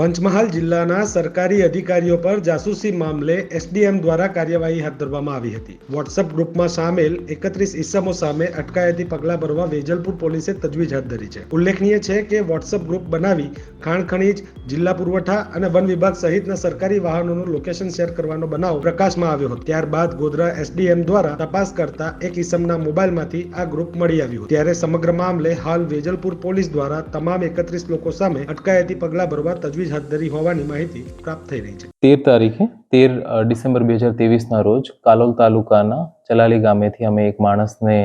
પંચમહાલ જિલ્લાના સરકારી અધિકારીઓ પર જાસૂસી મામલે એસડીએમ દ્વારા કાર્યવાહી હાથ ધરવામાં આવી હતી. વોટ્સએપ ગ્રુપમાં સામેલ એકત્રીસ ઇસમો સામે અટકાયતી પગલાં ભરવા વેજલપુર પોલીસે તજવીજ હાથ ધરી છે. ઉલ્લેખનીય છે કે વોટ્સએપ ગ્રુપ બનાવી ખાણ ખનીજ, જિલ્લા પુરવઠા અને વન વિભાગ સહિતના સરકારી વાહનોનું લોકેશન શેર કરવાનો બનાવ પ્રકાશમાં આવ્યો હતો. ત્યારબાદ ગોધરા એસડીએમ દ્વારા તપાસ કરતા એક ઇસમના મોબાઈલમાંથી આ ગ્રુપ મળી આવ્યું ત્યારે સમગ્ર મામલે હાલ વેજલપુર પોલીસ દ્વારા તમામ એકત્રીસ લોકો સામે અટકાયતી પગલાં ભરવા તજવીજ હાથ ધરી હોવાની માહિતી પ્રાપ્ત થઈ રહી છે. તેર તારીખે, તેર ડિસેમ્બર બે હજાર ત્રેવીસના રોજ કાલોલ તાલુકાના ચલાલી ગામેથી અમે એક માણસને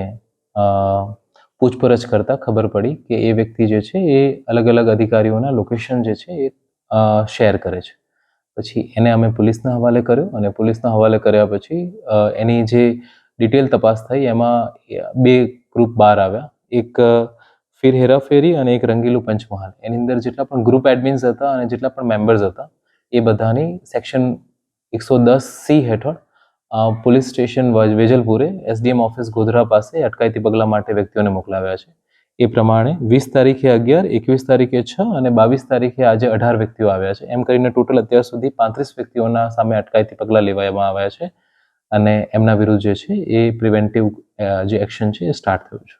પૂછપરછ કરતા ખબર પડી કે એ વ્યક્તિ જે છે એ અલગ અલગ અધિકારીઓના લોકેશન જે છે એ શેર કરે છે. પછી એને અમે પોલીસના હવાલે કર્યો અને પોલીસના હવાલે કર્યા પછી એની જે ડિટેલ તપાસ થઈ એમાં બે ગ્રુપ બહાર આવ્યા. એક ફિર હેરાફેરી અને એક રંગીલું પંચમહાલ. એની અંદર જેટલા પણ ગ્રુપ એડમિન્સ હતા અને જેટલા પણ મેમ્બર્સ હતા, એ બધાની સેક્શન એકસો દસ સી હેઠળ પોલીસ સ્ટેશન વજ- વેજલપુરે એસડીએમ ઓફિસ ગોધરા પાસે અટકાયતી પગલાં માટે વ્યક્તિઓને મોકલાવ્યા છે. એ પ્રમાણે વીસ તારીખે અગિયાર, એકવીસ તારીખે છ અને બાવીસ તારીખે આજે અઢાર વ્યક્તિઓ આવ્યા છે. એમ કરીને ટોટલ અત્યાર સુધી પાંત્રીસ વ્યક્તિઓના સામે અટકાયતી પગલાં લેવામાં આવ્યા છે અને એમના વિરુદ્ધ જે છે એ પ્રિવેન્ટિવ જે એક્શન છે એ સ્ટાર્ટ થયું છે.